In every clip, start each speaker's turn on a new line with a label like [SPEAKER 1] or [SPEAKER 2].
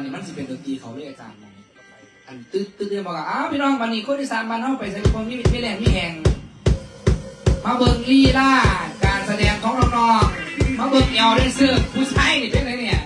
[SPEAKER 1] านนี้มันสิเป็นดนตรีเขาเรียกอาจารย์ไหอันตึ๊ดตึ๊ดเรียบอกว่าอ้าวพี่น้องวันนี้คนที่สามบ้านเข้าไปใส่คนที่มีแรงมีแห่งมาเบิร์กลีล่าการแสดงของน้องๆมาเบิร์กเอลเดนเซอร์ผู้ชายนี่เป็นไรเนี่ย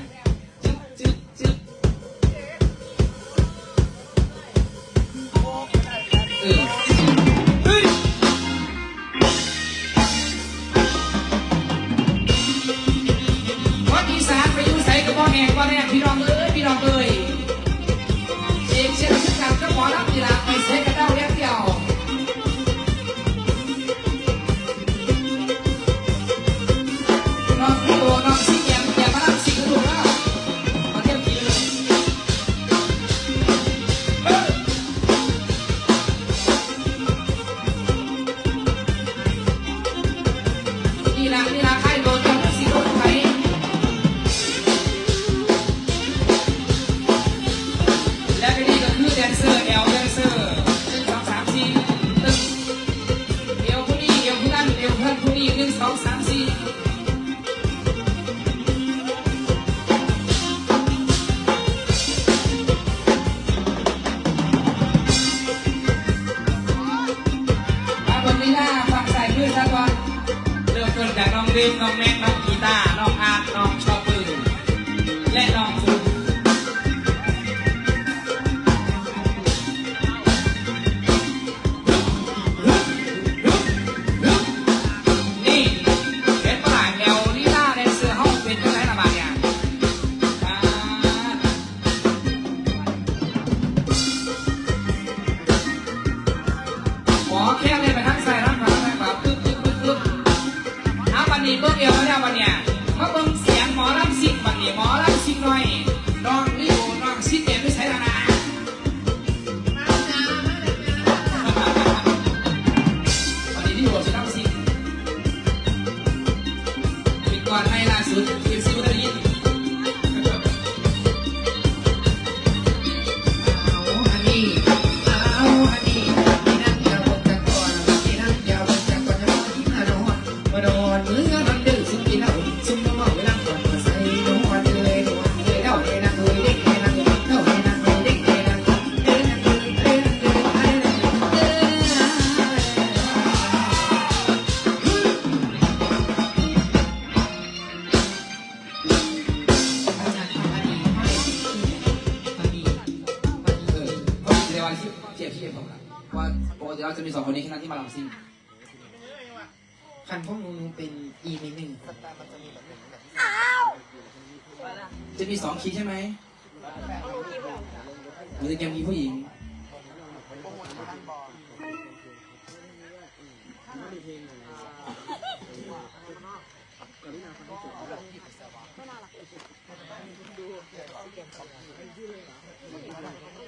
[SPEAKER 1] but all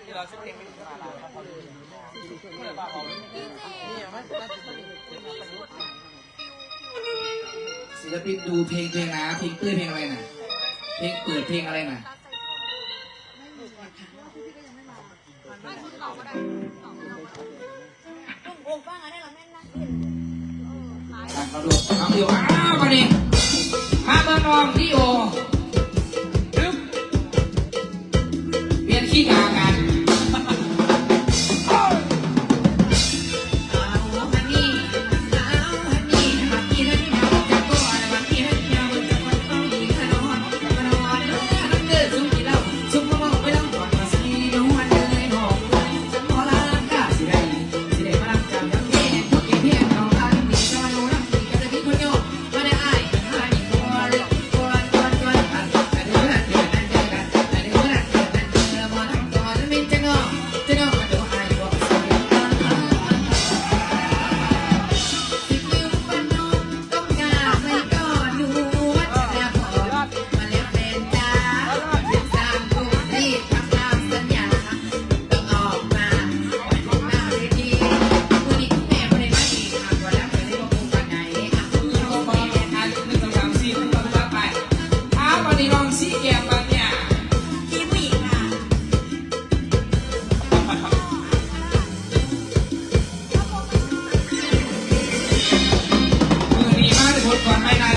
[SPEAKER 1] ที่เราชื่เพลม่ถึงาลาครับ
[SPEAKER 2] พื่เข
[SPEAKER 1] พี่ยมัศิลปินดูเพลงเพลงนะเพลงเตื้อเพลงอะไรน่ะเพลงเปิดเพลงอะไรน่ะ
[SPEAKER 3] ไม่
[SPEAKER 1] บ้า
[SPEAKER 2] องอะไรเราแม่นนะมาดูเอาอยู่อ้าวมาดิมาเบอร์นอ
[SPEAKER 1] งดิโอ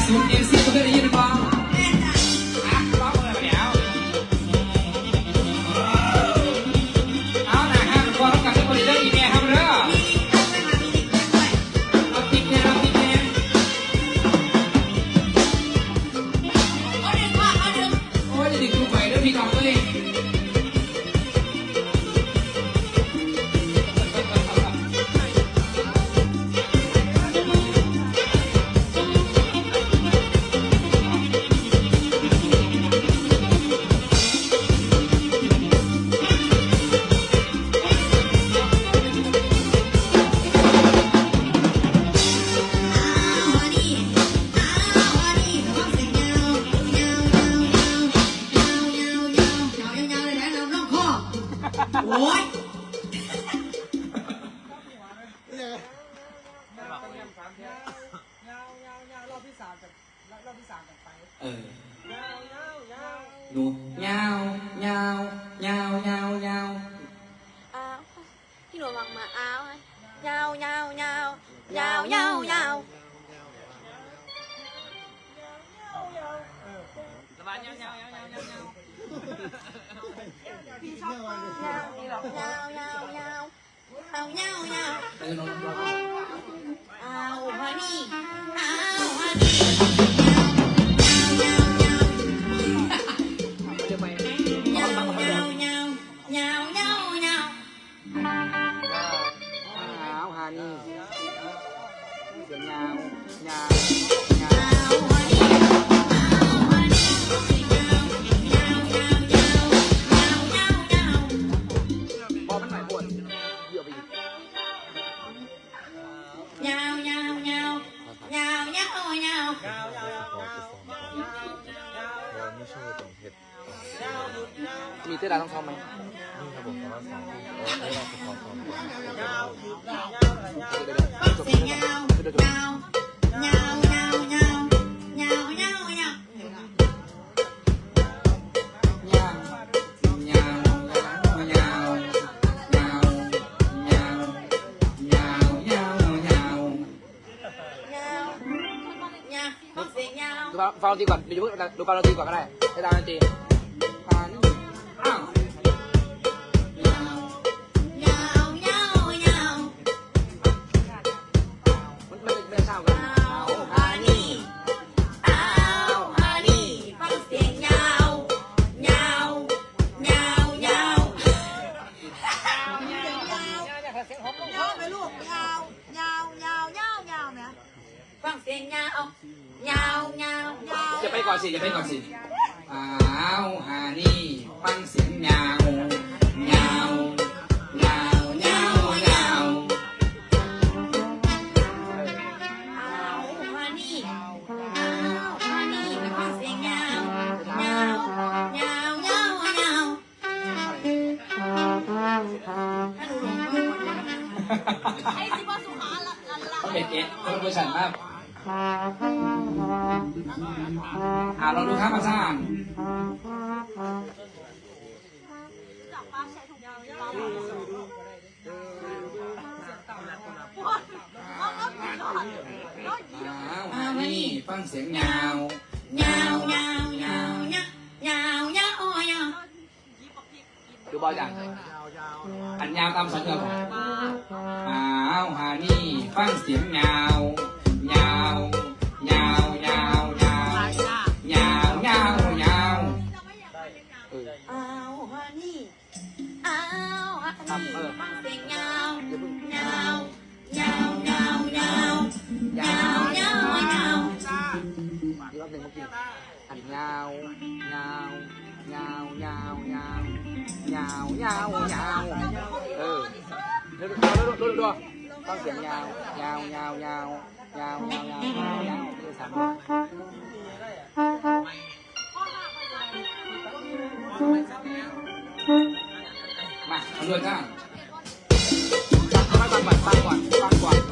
[SPEAKER 3] You. โอ๊
[SPEAKER 1] ย
[SPEAKER 4] รอบที่สามจากรอบที่สามจากไป
[SPEAKER 1] เออดูยาวยาวยาวยาวยาว
[SPEAKER 3] อ้าวที่หนูมังมาอ้าวยาวยาวยาวยาวยาวยาว
[SPEAKER 4] สบายยาวยาวยาวยาวยาวพี่ชอบ
[SPEAKER 3] ยาวยาว
[SPEAKER 1] nhau
[SPEAKER 3] nhau nhau. Nhau nhau nhau. ฟัง
[SPEAKER 4] ดนตรีก่อนเาดูฟังดนตรีก่อนก็ได้ให้ตามดนตรี
[SPEAKER 3] เป็นเอส
[SPEAKER 1] คนเว
[SPEAKER 3] อ
[SPEAKER 1] ร์ชันมากอ่าเราดูครับอาจารย์
[SPEAKER 3] nhào nhào nhào ừ đua đua đua đua con tiếng nhào nhào nhào nhào nhào nhào nhào nhào đưa sẵn mà người ta bạn bạn bạn bạn bạn bạn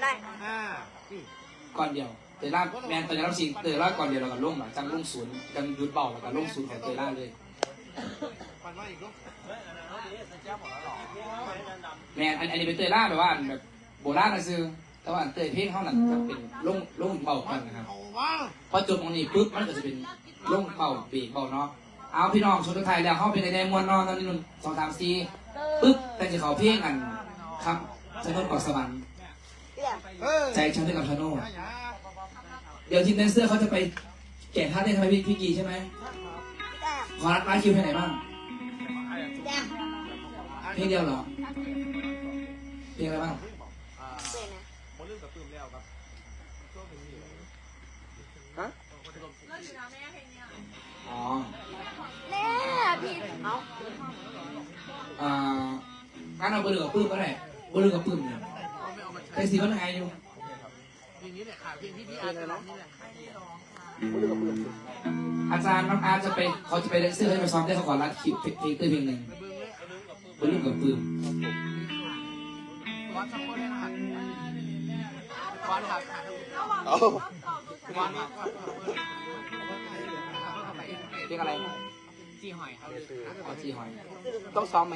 [SPEAKER 3] ไหมพี่ก่อนเดี
[SPEAKER 4] ยวเตยล่าแมนตอนนี้เราสิเตยล่าก่อนเดียวเราก็ลงหลังจังลงศูนย์จังหยุดเบาแล้วก็ลงศูนย์ของเตยล่าเลยแมนอันอันนี้เป็นเตยล่าแบบว่าแบบโบราณนะซื้อแต่ว่าเตยเพลงเขาหนักจะเป็นลงลงเบากันนะครับพอจบตรงนี้ปุ๊บมันก็จะเป็นลงเบาเบรกเบาเนาะเอาพี่น้องชนไทยแล้วเขาเป็นในแดงมวนนอนตอนนี้นุ่นสองสามสี่ปุ๊บแต่จะเขาเพลงกันครับจะนนกาะสวรรค์ ใจฉันด้วยกับชาโน่เดี๋ยวทีมแดนเซอร์เขาจะไปแก่ท่าเต้นทำไมพี่พี่กีใช่ไหม
[SPEAKER 5] แต้ม
[SPEAKER 4] ขอรัดร้านคิวให้ไหนบ้าง
[SPEAKER 5] แต้ม
[SPEAKER 4] เพลงเดียวเหรอเพลงอะไรบ้าง
[SPEAKER 5] เป็นนะ
[SPEAKER 4] อ๋อ
[SPEAKER 5] แน่พี่เอา
[SPEAKER 4] อ่างั้นเอาเบอร์หนึ่งกับปื้มก็ได้เบอร์หนึ่งกับปื้มเนี่ย แต่สีมันไงอยู่อาจารย์น้องอาร์ตจะไปเขาจะไปเล่นเสื้อให้ไปซ้อมได้เขาขอรัดคลิปเพลงเต้ยเพลงหนึ่งเบอร์หนึ่งกับปื้มเพลงอะไร
[SPEAKER 1] จีหอยครับ
[SPEAKER 4] อ๋อจีหอย ต้องซ้อมไหม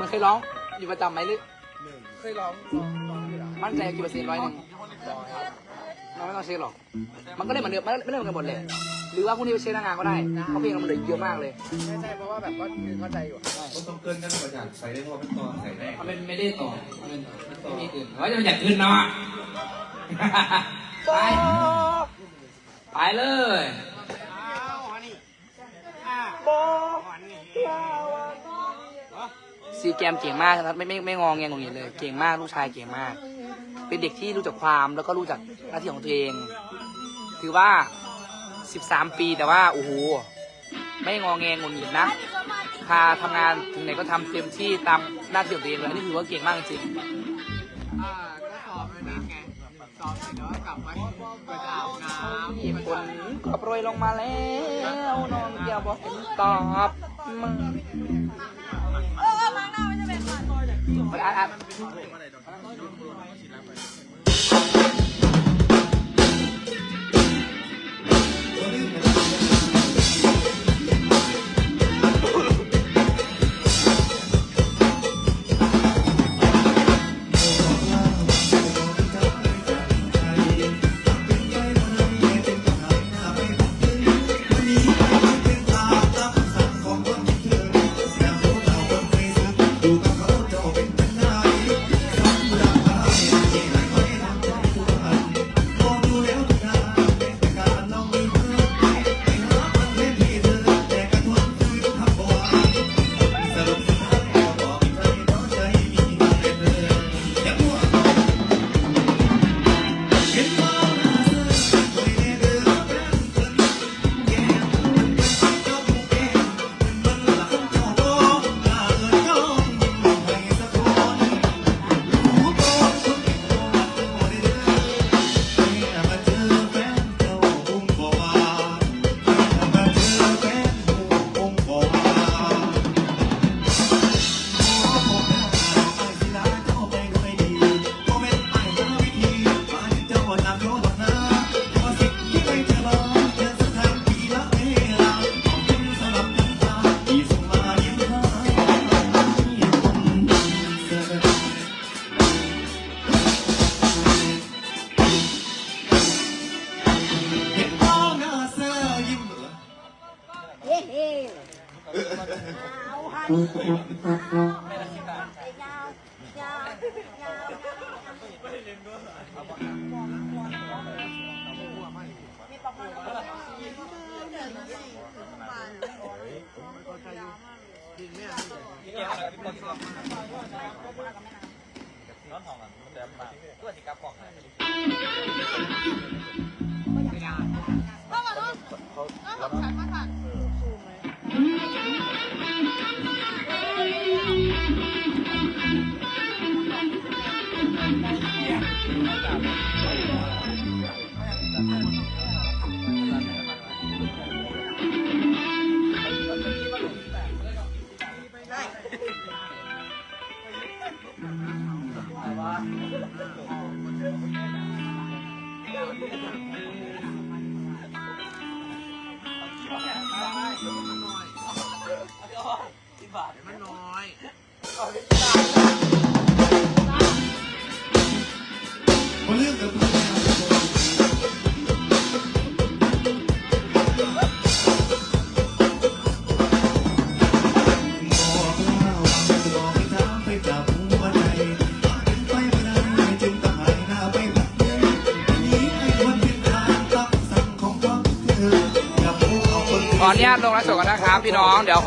[SPEAKER 4] มันเคยร้องอยู่ประจำไหมหรือ
[SPEAKER 1] เคยร้อง
[SPEAKER 4] มั่นใจกี่เปอร์เซ็นต์ร้อยหนึ่งเราไม่ต้องเช็คหรอก มันก็ได้เหมือนเดิมไม่ไม่ได้เหมือนกันหมดเลย หรือว่าพรุ่งนี้ไปเช็คหน้างานก็ได้ เพราะเพลงเรามันเหลือเยอะมากเลย
[SPEAKER 1] ไม่ใช่เพราะว่าแบบก็คือเข้าใจอยู่
[SPEAKER 6] ก็ต้องเกินกันประหยัดใส่ได้เพราะเป็นตอนใส่ได้
[SPEAKER 4] มันเป็นไม่ได้ต่อมันเป็นไม่มีอื่นว่าจะมันอยากขึ้นเนาะไปไปเลย ซีแกมเก่งมากนะครับไม่ไม่ไม่งองแงงงงเลยเก่งมากลูกชายเก่งมาก เป็นเด็กที่รู้จักความแล้วก็รู้จักหน้าที่ของตัวเอง ถือว่า 13 ปีแต่ว่าโอ้โหไม่งองแงงงเงียนะพาทำงานถึงไหนก็ทำเต็มที่ตามหน้าที่ของตัวเองเลยนนี้ถือว่าเก่งมากจริง
[SPEAKER 1] อ่าก็สอบเลยนะไงสอบเสร็จแล้วกลับมาไปอาบน้ำ
[SPEAKER 4] มีฝนก็โปรยลงมาแล้วนอนเกี่ยวบอกเห็นตอบมึง
[SPEAKER 5] Thank you. น้
[SPEAKER 4] อง
[SPEAKER 5] ทองอะมันจะมาตัวสิกาปอกนะเขาเขาา
[SPEAKER 4] มลงรัฟ์สดกันนะครับ พี่น้อง เดี๋ยวขอ